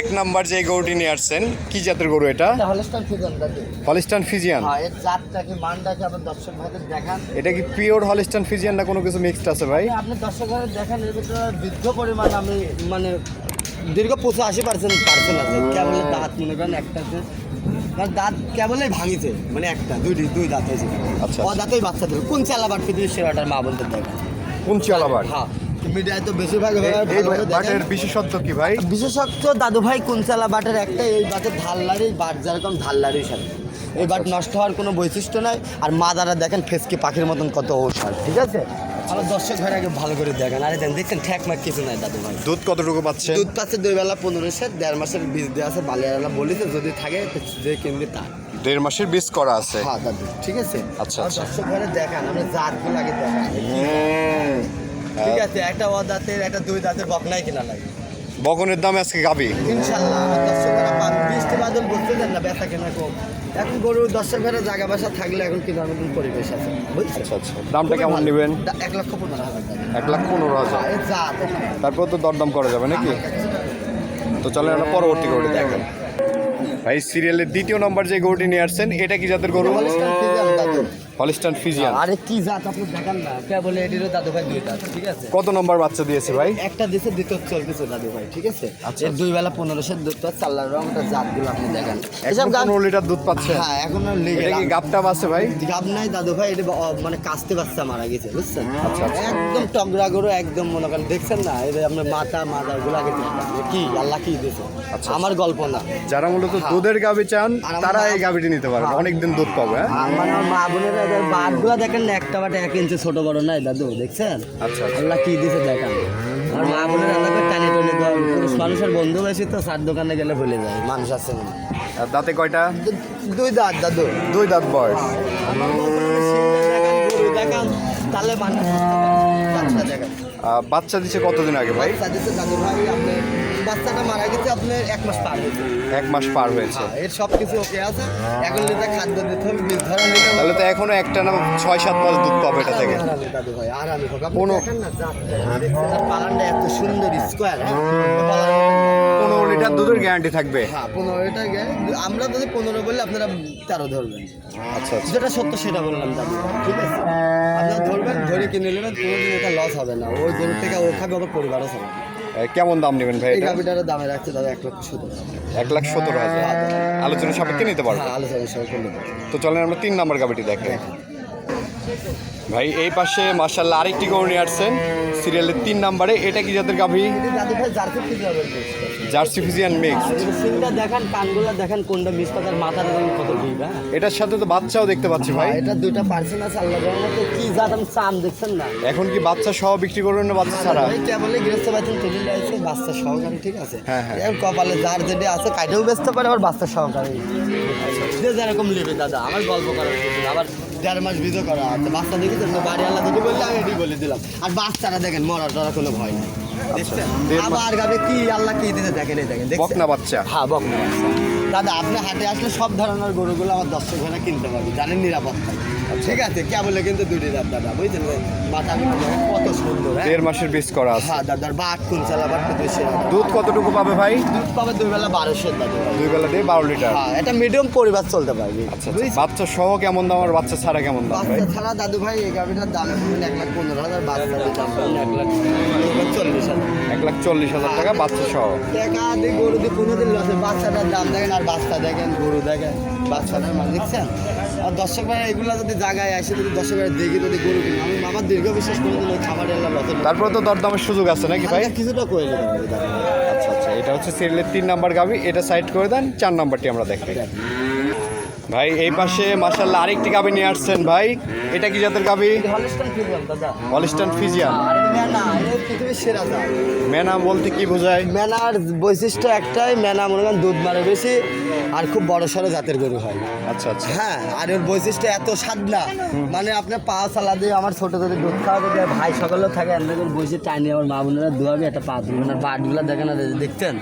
এক নাম্বার যে গরুটি নিয়ে আসছেন কি জাতের গরু এটা? হলিস্টান ফিজিয়ান হ্যাঁ এটা কি পিওর হলিস্টান ফিজিয়ান না কোনো কিছু মিক্সড আছে ভাই? আপনি দর্শক দেখেন এর ভিতরে বৃদ্ধ পরিমাণ আমি মানে দীর্ঘ পঁচাশি পার্সেন্ট পার্সেন্ট আছে। কেবল দাঁত মনে করেন একটা মানে দাঁত কেবলই ভাঙিছে মানে একটা দুই দুই দাঁত হয়েছে। আচ্ছা। ও দাঁতেই বাচ্চা দিল কোন চালাবার পৃথিবীর সেরাটার মা বলতে দেখেন কোন চালাবার হ্যাঁ মিডিয়ায় তো বেশিরভাগ। বাটের বিশেষত্ব কি ভাই? বিশেষত্ব দাদু ভাই কুঞ্চালা বাটের একটা এই বাটের ধাল্লারই বাট যেরকম ধাল্লারই সাথে। এই বাট নষ্ট হওয়ার কোনো বৈশিষ্ট্য নাই। আর মাদারা দেখেন ফেসকি পাখির মতন কত ঔষধ ঠিক আছে? আমার দর্শক ভাই আগে ভালো করে দেখেন। আরে দেন দেখছেন ঠ্যাক মাক কিছু নাই দাদু ভাই। দুধ কতটুকু পাচ্ছে? দুধ পাচ্ছে দুই বেলা পনেরো সেট দেড় মাসের বীজ দেওয়া আছে বালিয়ালা বলিছে যদি থাকে যে কিনবে তা। দেড় মাসের বীজ করা আছে? হ্যাঁ দাদু ঠিক আছে? আচ্ছা, আচ্ছা। দর্শক ভাইরা দেখান আমরা জাতগুলো আগে দেখান ঠিক আছে একটা দাঁতের একটা দুই দাঁতের বকনাই কিনা লাগে। বগনের দামে আজকে গাবি। ইনশাল্লাহ আমার দর্শকেরা বৃষ্টি বাদল বুঝতে দেন না ব্যথা কেনা কম? এখন গরু ঘরে জায়গা বাসা থাকলে এখন কি আমাদের পরিবেশ আছে। বুঝছেন? আচ্ছা আচ্ছা। দামটা কেমন নেবেন? এক লক্ষ পনেরো হাজার এক লাখ পনেরো হাজার। তারপর তো দরদাম করা যাবে নাকি? তো চলেন আমরা পরবর্তী গরুটি দেখেন। ভাই সিরিয়ালের দ্বিতীয় নম্বর যে গরুটি নিয়ে আসছেন এটা কি যাদের গরু। হলিস্টান ফিজিয়ান আরে কি জাত আপনি দেখান না। কে বলে এটিরও দাদু ভাই দুই দাঁত ঠিক আছে? কত নম্বর বাচ্চা দিয়েছে ভাই? একটা দেশে দ্বিতীয় চলতেছে দাদু ভাই ঠিক আছে? এর দুই বেলা পনেরোশো দুধ পাঁচ চাল্লার রং ওটা জাতগুলো আপনি দেখেন। এসব পনেরো লিটার দুধ পাচ্ছে। হ্যাঁ এখনও লেগে কি গাবটা আছে ভাই? গাব নাই দাদু ভাই এটা মানে কাস্তে বাচ্চা মারা গেছে বুঝছেন? আচ্ছা, আচ্ছা। একদম টগরা গরু একদম মনে করেন দেখছেন না? এই যে আপনার মাথা মাথা গুলো আগে কি? আল্লাহ কি দিয়েছে? আচ্ছা। আমার গল্প না। যারা মূলত হ্যাঁ। দুধের গাবি চান তারা এই গাবিটি নিতে পারবে। হ্যাঁ। অনেকদিন দুধ পাবে হ্যাঁ? আমার আমার মা বোনেরা এদের বাটগুলো দেখেন না একটা বাটে এক ইঞ্চি ছোট বড় নাই দাদু দেখছেন? আচ্ছা, আচ্ছা। আল্লাহ কি দিয়েছে দেখেন। আমার মা বোনের আল্লাহকে টানে টানে পুরুষ মানুষের বন্ধু বেশি তো সার দোকানে গেলে ভুলে যায় মানুষ আছে না। আর দাঁতে কয়টা? দুই দাঁত দাদু। দুই দাঁত বয়স। দেখান, তাহলে মানুষ বাচ্চা দিছে কতদিন আগে ভাই? বাচ্চা দিতে দাদু ভাই আপনার বাচ্চাটা মারা গেছে আপনার এক মাস পার হয়েছে। এক মাস পার হয়েছে। হ্যাঁ এর সব কিছু ওকে আছে। এখন নিতে খাদ্য দিতে হবে বীজ ধরা নিলে তাহলে তো এখনও একটা না ছয় সাত মাস দুধ পাবে এটা থেকে। আরামে হোক। কোনো- পালানটা এত সুন্দর স্কোয়ার পনেরো লিটার দুধের গ্যারান্টি থাকবে। হ্যাঁ পনেরোটা গে আমরা যদি পনেরো বললে আপনারা তেরো ধরবেন। আচ্ছা আচ্ছা। যেটা সত্য সেটা বললাম দাদু। ঠিক আছে? আপনারা ধরবেন ধরে কিনে নেবেন কোনোদিন এটা লস হবে না। ওই গরু থেকে ও খাবে আবার পরিবারও এ, কেমন দাম নেবেন ভাই এই গাভিটার দামে রাখছে দাদা এক লক্ষ হাজার। এক লাখ সতেরো হাজার। আলোচনা সাপেক্ষে নিতে পারব। হ্যাঁ আলোচনা সাপেক্ষে। তো চলেন আমরা তিন নাম্বার গাভিটি দেখেন। ভাই এই পাশে মার্শাল্লাহ আরেকটি গরু নিয়ে আসছেন। সিরিয়ালের তিন নাম্বারে এটা কি যাদের গাভি? জার্সি ফিজিয়ান মিক্স সিংটা দেখেন কানগুলো দেখেন কোনটা মিস পাতার মাথার রঙ কত ডিপ হ্যাঁ? এটার সাথে তো বাচ্চাও দেখতে পাচ্ছি ভাই। এটা দুইটা পার্সেন্ট আছে আল্লাহ রহমতে। কি জাত আমি চাম দেখছেন না? এখন কি বাচ্চা সহ বিক্রি করবেন না বাচ্চা ছাড়া? ভাই কেবলই গৃহস্থ বাচ্চা তুলে যাচ্ছে বাচ্চা সহকারী ঠিক আছে? হ্যাঁ, হ্যাঁ। কপালে যার যেটা আছে কাইটেও ব্যস্ত পারে আবার বাচ্চা সহকারী। যে যেরকম নেবে দাদা আমার গল্প করার আবার দেড় মাস ভিডিও করা বাচ্চা দেখি তো বাড়ি আল্লাহ বললে আমি এটি বলে দিলাম। আর বাচ্চারা দেখেন মরার টরার কোনো ভয় নেই। আবার গাবে কি আল্লাহ কি দিতে দেখেন এই দেখেন? বকনা বাচ্চা। হ্যাঁ বকনা বাচ্চা। দাদা আপনি হাটে আসলে সব ধরনের গরুগুলো আমার দর্শক ভাড়া কিনতে পারবে জানেন নিরাপত্তা। ঠিক আছে কেবলে কিন্তু দুটি দাঁত দাদা বুঝছেন? মাথা কত সুন্দর হ্যাঁ? দেড় মাসের বীজ করা আছে। হ্যাঁ দাদার বাট কোন চালা বাট বেশি দুধ কতটুকু পাবে ভাই? দুধ পাবে দুই বেলা বারোশো দাদু। দুই বেলা দিয়ে বারো লিটার। হ্যাঁ এটা মিডিয়াম পরিবার চলতে পারবে আচ্ছা আচ্ছা। বাচ্চা সহ কেমন দাম আর বাচ্চা ছাড়া কেমন দাম ভাই? বাচ্চা ছাড়া দাদু ভাই এই গাভিটার দাম এক লাখ পনেরো হাজার বাচ্চার দাম এক লাখ চল্লিশ হাজার। এক লাখ চল্লিশ হাজার টাকা বাচ্চা সহ। টাকা দিয়ে গরু দিয়ে কোনো দিন লসে। বাচ্চাটার দাম দেখেন আর বাচ্চা দেখেন গরু দেখেন। বাচ্চাটার মানে দেখছেন আর দর্শক ভাই এগুলো যদি জায়গায় আসে যদি দর্শক ভাই দেখি যদি গরু কিনে আমি আমার দীর্ঘ বিশ্বাস করে দিল খাবার এলাম। তারপরে তো দরদামের সুযোগ আছে নাকি ভাই? কিছুটা করে দেবেন আচ্ছা আচ্ছা এটা হচ্ছে সিরিয়ালের তিন নাম্বার গাবি এটা সাইড করে দেন চার নাম্বারটি আমরা দেখি। ভাই এই পাশে মাসাল্লাহ আরেকটি গাবি নিয়ে আসছেন ভাই। এটা কি জাতের গাবি হলিস্টান ফিজিয়ান মেনা মেনা বলতে কি বোঝায়? মেনার বৈশিষ্ট্য একটাই মেনা মনে করেন দুধ মারে বেশি আর খুব বড় সড়ো জাতের গরু হয়। আচ্ছা আচ্ছা। হ্যাঁ আর ওর বৈশিষ্ট্য এত সাদনা মানে আপনার পা চালা দিয়ে আমার ছোট ছোট দুধ খাওয়াতে দেয় ভাই সকলেও থাকে এরকম বসে টাইনি আমার মা বোনেরা দুয়াবে একটা পা তুলবেন আর বাটগুলো দেখেন আর দেখতেন?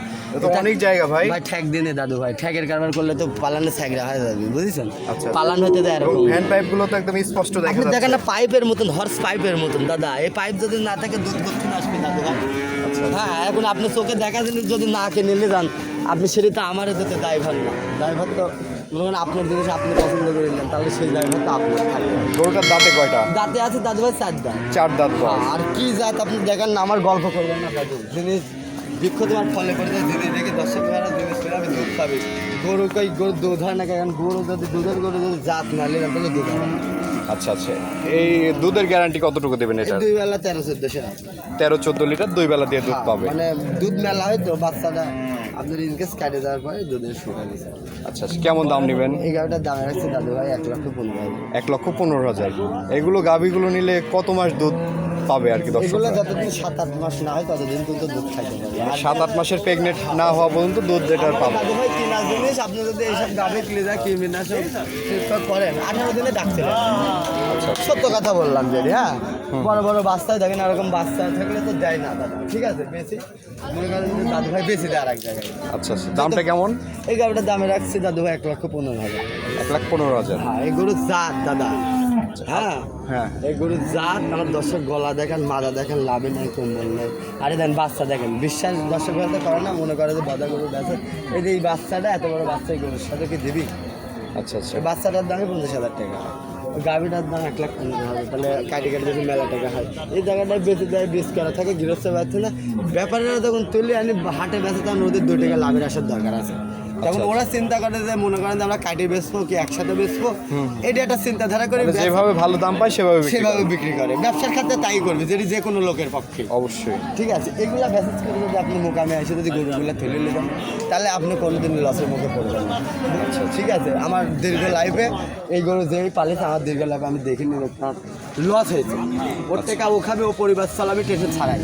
অনেক জায়গা ভাই। ভাই ঠ্যাক দিনে দাদু ভাই ঠ্যাকের কারবার করলে তো পালানে স্যাগরা হয় যাবে বুঝেছেন? আচ্ছা। পালান হতে দেয় এরকম। হ্যান্ড পাইপগুলো তো একদম স্পষ্ট দেখা আপনি দেখেন না পাইপের মতন হর্স পাইপের মতন দাদা। এই পাইপ যদি না থাকে দুধ করতে আসবে দাদু? ভাই হ্যাঁ এখন আপনি চোখে দেখা জিনিস যদি না কে নিলে যান আপনি সেটা তো আমার দিতে ড্রাইভার না। ড্রাইভার তো মনে আপনার জিনিস আপনি পছন্দ করে নিলেন তাহলে সেই ড্রাইভার তো আপনার গরুটার দাঁতে কয়টা? দাঁতে আছে দাদু ভাই চার দাঁত। চার দাঁত আর কি জাত আপনি দেখেন না আমার গল্প করবেন না দাদু। জিনিস বৃক্ষ তোমার ফলে পড়ে জিনিস দেখে দর্শক ভাড়া জিনিস আমি দুধ পাবি গরু কই গরু দুধ হয় না কারণ গরু যদি দুধের গরু যদি জাত না নিলাম তাহলে দুধ হবে আচ্ছা আচ্ছা। এই দুধের গ্যারান্টি কতটুকু দেবেন এটা? দুই বেলা তেরো চোদ্দশো। তেরো চোদ্দ লিটার দুই বেলা দিয়ে দুধ পাবে। মানে দুধ মেলা হয় তো বাচ্চাটা আপনার ইনকেস কাটে দেওয়ার পরে দুধের শুকা গেছে। আচ্ছা আচ্ছা, কেমন দাম নেবেন? এই গাড়িটার দাম রাখছে দাদু ভাই এক লক্ষ পনেরো হাজার। এক লক্ষ পনেরো হাজার। এগুলো গাভিগুলো নিলে কত মাস দুধ পাবে আর কি দর্শক এগুলো যতদিন সাত আট মাস না হয় ততদিন কিন্তু দুধ খাইতে পারবে আর সাত আট মাসের প্রেগনেন্ট না হওয়া পর্যন্ত দুধ যেটা পাবে দাদু জিনিস আপনি যদি এইসব গাভি কৃমিনাশক ট্রিটমেন্ট করেন আঠারো দিনে ডাকতে আচ্ছা সত্য কথা বললাম যদি হ্যাঁ? বড় বড় বাচ্চায় দেখেন এরকম বাচ্চা থাকলে তো দেয় না দাদা। ঠিক আছে বেশি? মনে করেন যে দাদু ভাই বেশি দেয় আর এক জায়গায়। আচ্ছা আচ্ছা। দামটা কেমন? এই গাভিটার দামে রাখছি দাদু ভাই এক লক্ষ পনেরো হাজার। এক লাখ পনেরো হাজার। হ্যাঁ গরুর জাত দাদা। হ্যাঁ। হ্যাঁ। এই গরুর জাত আমার দর্শক গলা দেখেন মাদা দেখেন লাভে নাই কম্বল নেই আরে দেন বাচ্চা দেখেন। বিশ্বাস দর্শক করে না মনে করে যে বাদা গরু বেছে এই যে এই বাচ্চাটা এত বড় বাচ্চা এই গরুর সাথে কি দিবি? আচ্ছা আচ্ছা। বাচ্চাটার দামই পঞ্চাশ হাজার টাকা। গাভিটার দাম এক লাখ পনেরো হাজার। তাহলে কাটি কাটি মেলা টাকা হয়। এই জায়গাটায় বেঁচে দেয় বেশ করা থাকে গৃহস্থ পাচ্ছে না। ব্যাপারীরা যখন তুলে আনি হাটে বেঁচে তখন ওদের দু টাকা লাভের আসার দরকার আছে। তখন ওরা চিন্তা করে যে মনে করেন যে আমরা কাটি বেচবো কি একসাথে বেচবো এটা একটা চিন্তাধারা করে মানে যেভাবে ভালো দাম পায় সেভাবে বিক্রি সেভাবে করে। বিক্রি করে। ব্যবসার ক্ষেত্রে তাই করবে যেটি যে কোনো লোকের পক্ষে। অবশ্যই। ঠিক আছে এগুলা মেসেজ করে যদি আপনি মোকামে এসে যদি গরুগুলো তুলে নেবেন তাহলে আপনি কোনোদিন লসের মুখে পড়বেন আচ্ছা ঠিক আছে আমার দীর্ঘ লাইফে এই গরু যেই পালিছে আমার দীর্ঘ লাইফে আমি দেখিনি লস হয়েছে। ওর থেকে ও খাবে ও পরিবার চালাবে টেনশন ছাড়াই।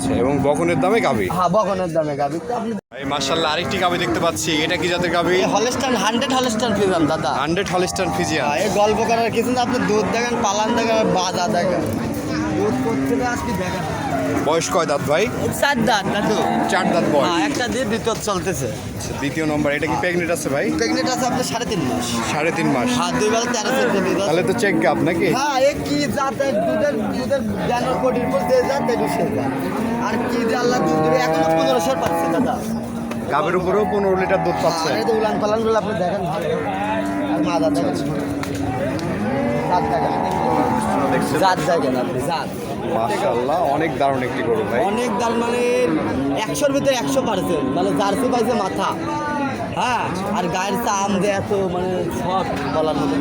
আচ্ছা এবং বকনের দামে গাবি। হ্যাঁ বকনের দামে গাবি। তো আপনি এই মার্শাল্লাহ আরেকটি গাবি দেখতে পাচ্ছি। এটা কি জাতের গাবি? হলস্টান হান্ড্রেড হলস্টান ফিজিয়ান দাদা। হান্ড্রেড হলস্টান ফিজিয়ান এই গল্প করার কিছু না আপনি দুধ দেখেন পালান দেখেন বাজা দেখেন। দুধ করতে আজকে দেখেন বয়স কয় দাঁত ভাই? চার দাঁত। দাদু চার দাঁত বয়স। হ্যাঁ একটা দিয়ে দ্বিতীয় চলতেছে। আচ্ছা, দ্বিতীয় নম্বর এটা কি প্রেগনেন্ট আছে ভাই? প্রেগনেন্ট আছে আপনার সাড়ে তিন মাস। সাড়ে তিন মাস। হ্যাঁ দুই বেলা তেরো। তাহলে তো চেক গাপ নাকি? হ্যাঁ এ কি জাতের দুধের দুধের ব্যানার কোটির জাত এটু সে জাত। আর কি যে আল্লাহ দুধ দেবে এখনও পনেরোশো পাচ্ছে দাদা। গাভের উপরেও পনেরো লিটার দুধ পাচ্ছে। আর এই যে উলান পালানগুলো আপনি দেখেন ভালো। আর দেখেন। জাত দেখেন। জাত দেখেন আপনি জাত। মাশাল্লাহ অনেক দারুণ একটি গরু ভাই অনেক দাম মানে একশোর ভিতরে একশো পার্সেন্ট মানে জার্সি পাইছে মাথা হ্যাঁ আর গায়ের চাম দেয়া এত মানে সব বলার মতো।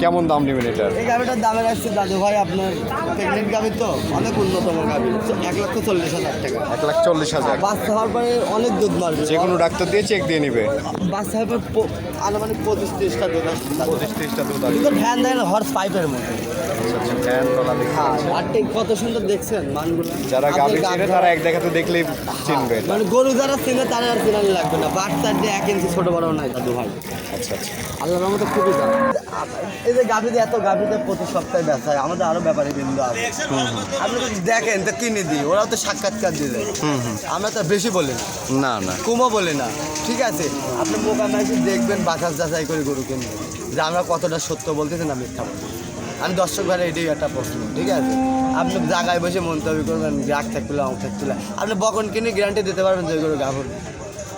কেমন দাম নেবেন এটার এই গাভিটার দামে রাখছে দাদু ভাই আপনার। প্রেগনেন্ট গাভি তো অনেক উন্নতম গাভি এক লক্ষ চল্লিশ হাজার টাকা। এক লাখ চল্লিশ হাজার। বাচ্চা হওয়ার পরে অনেক দুধ মারবে। যে কোনো ডাক্তার দিয়ে চেক দিয়ে নিবে। বাচ্চা হওয়ার পর প- আনুমানিক পঁচিশ তিরিশটা দুধ আসছে দাদু। পঁচিশ তিরিশটা দুধ কিন্তু ভ্যান দেয় হর্স পাইপের মধ্যে। আচ্ছা আচ্ছা ফ্যান তলা দেখতে হ্যাঁ পাচ্ছি। আর ঠিক কত সুন্দর দেখছেন মানগুলো। যারা গাভি চেনে তারা এক দেখাতে দেখলেই চিনবে। এটা। মানে গরু যারা চিনে তারা আর চিনানি লাগবে না। বাচ্চার যে এক ইঞ্চি ছোট বড় নাই দাদু ভাই। আচ্ছা আচ্ছা। আল্লাহর রহমতে খুবই দাম। এই যে গাভিতে এত গাভিতে প্রতি সপ্তাহে ব্যথা হয় আমাদের আরও ব্যাপারে বিন্দু আছে। আপনি যদি দেখেন তো কিনে দিই ওরাও তো সাক্ষাৎকার দেয় আমরা তো বেশি বলি না। না না। কুমো বলে না। ঠিক আছে? আপনি মোকামে এসে দেখবেন বাছার যাচাই করে গরু কিনবেন যে আমরা কতটা সত্য বলতেছি না মিথ্যা বলতেছি। আমি দর্শক ভাই এটাই একটা প্রশ্ন ঠিক আছে? আপনি জায়গায় বসে মন্তব্য করবেন রাগ থাকলে অঙ্ক থাকলে। আপনি বকন কিনে গ্যারান্টি দিতে পারবেন যে গরু গাভর।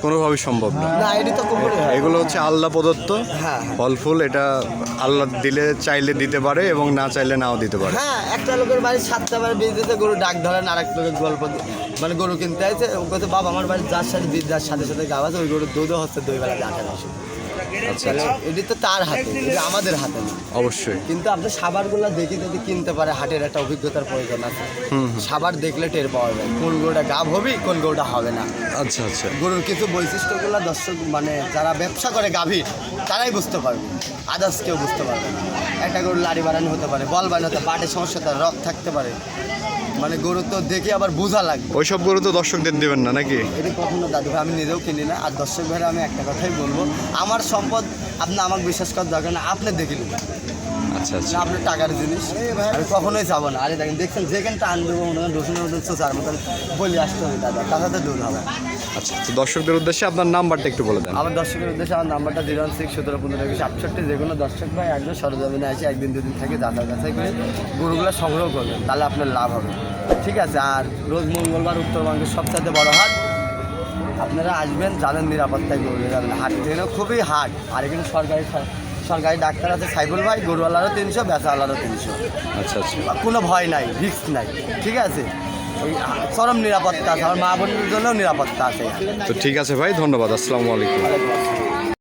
কোনোভাবেই সম্ভব না। না এটি তো কুকুরে হয় এগুলো হচ্ছে আল্লাহ প্রদত্ত। হ্যাঁ, হ্যাঁ। ফল ফুল এটা আল্লাহ দিলে চাইলে দিতে পারে এবং না চাইলে নাও দিতে পারে। হ্যাঁ একটা লোকের বাড়ি সাতটা বার বীজ দিতে গরু ডাক ধরেন আর এক লোকের গল্প মানে গরু কিনতে আছে ও কথা বাবা আমার বাড়ি যার সাথে বীজ যার সাথে সাথে গাওয়া আছে ওই গরুর দুধও হচ্ছে দুই বেলা ডাকা আসে এটি তো তার হাতে এটা আমাদের হাতে না। অবশ্যই। কিন্তু আপনি সাবারগুলো দেখে যদি কিনতে পারে হাটের একটা অভিজ্ঞতার প্রয়োজন আছে। সাবার দেখলে টের পাওয়া যায় কোন গরুটা গাভ হবে কোন গরুটা হবে না। আচ্ছা আচ্ছা। গরুর কিছু বৈশিষ্ট্যগুলো দর্শক মানে যারা ব্যবসা করে গাভীর তারাই বুঝতে পারবে। আদার্স কেউ বুঝতে পারবে না। একটা গরুর লাড়ি বাড়ানো হতে পারে বল বাড়ানো হতে পারে সমস্যা তার রক থাকতে পারে। মানে গরু তো দেখে আবার বোঝা লাগবে। ওইসব গরু তো দর্শকদের দেবেন না নাকি? এটি কখনো দাদু ভাই আমি নিজেও কিনি না। আর দর্শক ভাইরা আমি একটা কথাই বলব আমার সম্পদ আপনি আমাকে বিশ্বাস করার দরকার না আপনি দেখে নেবেন। আচ্ছা আচ্ছা। আপনার টাকার জিনিস। আমি কখনোই চাবো না। আরে দেখেন দেখছেন যেখানে টান দেবো মনে করেন রসুনের মতন সোচার মতন বলি আসতে হবে দাদা তার দূর হবে। আচ্ছা তো দর্শকদের উদ্দেশ্যে আপনার নাম্বারটা একটু বলে দেন। আমার দর্শকের উদ্দেশ্যে আমার নাম্বারটা জিরো ওয়ান সিক্স সতেরো পনেরো একুশ আটষট্টি যে কোনো দর্শক ভাই একজন সরজমিনে আসে একদিন দুদিন থেকে যাচাই যাচাই করে গরুগুলো সংগ্রহ করবেন তাহলে আপনার লাভ হবে। ঠিক আছে আর রোজ মঙ্গলবার উত্তরবঙ্গের সবচাইতে বড় হাট আপনারা আসবেন জানেন নিরাপত্তায় গরু যাবেন। হাট ট্রেনও খুবই হাট। আর এখানে সরকারি সরকারি ডাক্তার আছে সাইফুল ভাই গরুওয়ালারও তিনশো বেচাওয়ালারও তিনশো। আচ্ছা আচ্ছা। কোনো ভয় নাই রিস্ক নাই ঠিক আছে? ওই চরম নিরাপত্তা আছে আমার মা বোনের জন্যও নিরাপত্তা আছে। তো ঠিক আছে ভাই ধন্যবাদ আসসালামু আলাইকুম।